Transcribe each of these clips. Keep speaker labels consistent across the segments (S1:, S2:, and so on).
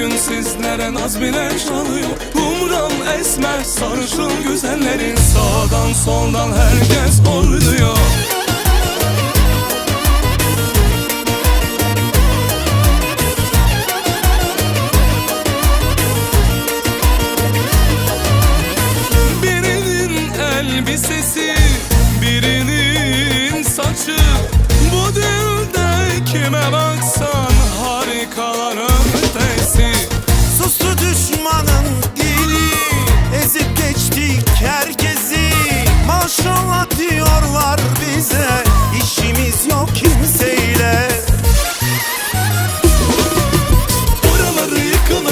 S1: gün sizlere naz bile çalıyor. Umram esmer sarışın güzellerin. Sağdan soldan herkes oynuyor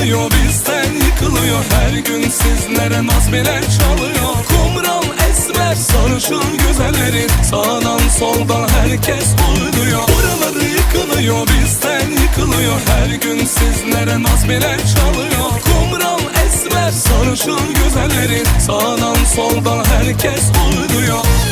S1: yıkılıyor bizden yıkılıyor. Her gün sizlere naz bile çalıyor. Kumral esmer sarışın güzellerin Sağdan soldan herkes uyduyor Buraları yıkılıyor bizden yıkılıyor. Her gün sizlere naz bile çalıyor. Kumral esmer sarışın güzellerin Sağdan soldan herkes uyduyor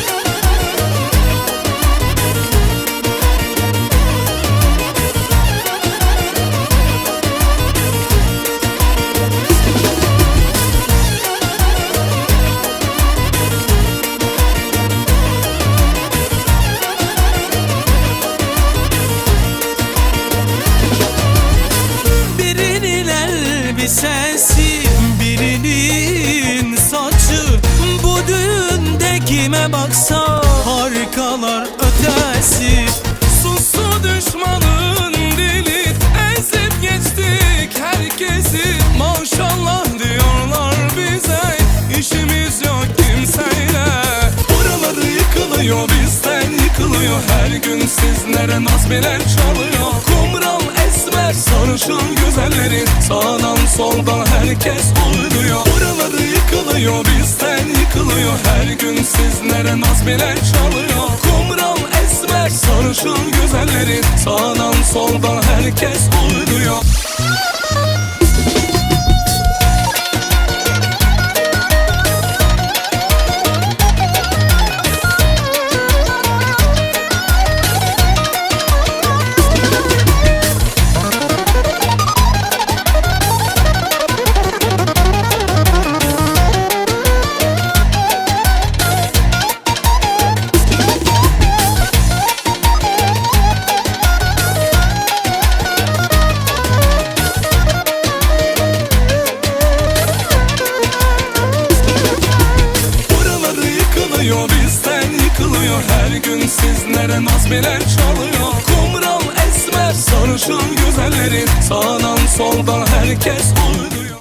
S2: elbisesi Birinin saçı. Bu düğünde kime baksa Harikalar ötesi.
S1: Sustu düşmanın dili Ezip geçtik herkesi. Maşallah diyorlar bize İşimiz yok kimseyle. Buraları yıkılıyor bizden yıkılıyor. Her gün sizlere naz bile çalıyor. Kumral esmer sarışın güzellerin Sağdan soldan herkes uyduyor Buraları yıkılıyor bizden yıkılıyor. Her gün sizlere naz bile çalıyor. Kumral esmer sarışın güzellerin Sağdan soldan herkes uyduyor sizlere naz bile çalıyor. Kumral esmer sarışın güzellerin Sağdan soldan herkes uyduyor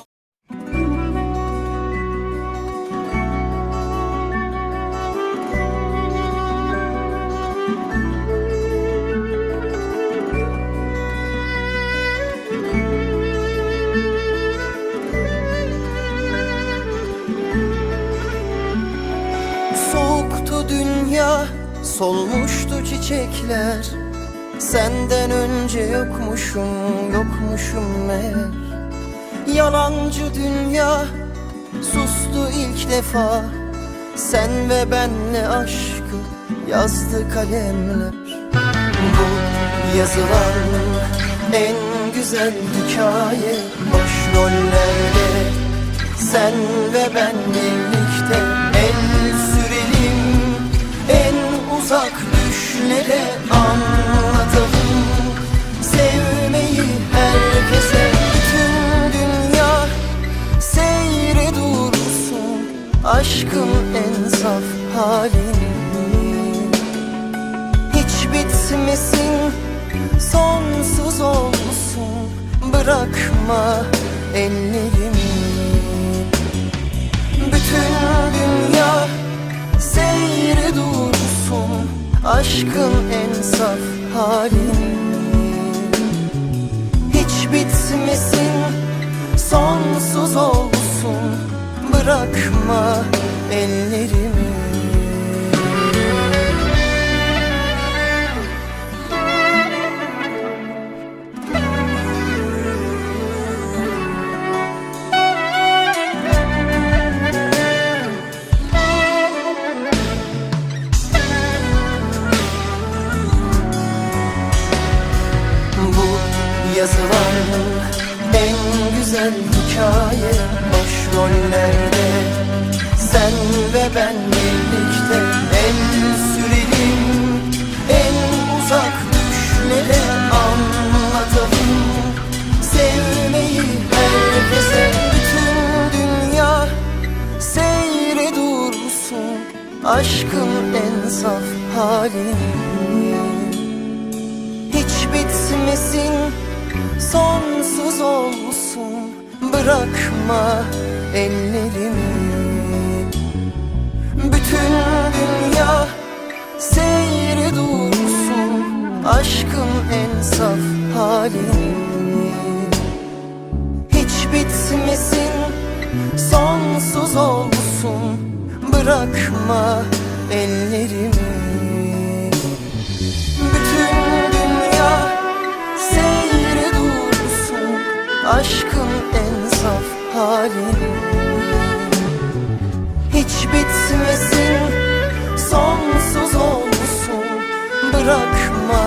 S3: Soğuktu dünya, solmuştu çiçekler Senden önce yokmuşum, yokmuşum meğer. Yalancı dünya, sustu ilk defa Sen ve benle aşkı yazdı kalemler. Bu yazılan en güzel hikaye Başrollerde sen ve ben birlikte en saf halini hiç bitmesin Sonsuz olsun. Bırakma ellerimi. Bütün dünya Seyre dursun. Aşkın en saf halini Hiç bitmesin Sonsuz olsun. Bırakma ellerimi. Yazılan en güzel hikaye başroller ben birlikte El sürelim en uzak düşlere anlatalım. Sevmeyi herkese bütün dünya seyre dursun Aşkın en saf halini Hiç bitmesin sonsuz olsun. Bırakma ellerimi bütün dünya seyre dursun. Aşkın en saf halini Hiç bitmesin sonsuz olsun. Bırakma ellerimi. Bütün dünya seyre dursun. Aşkın en saf halini hiç bitmesin. Sonsuz olsun bırakma.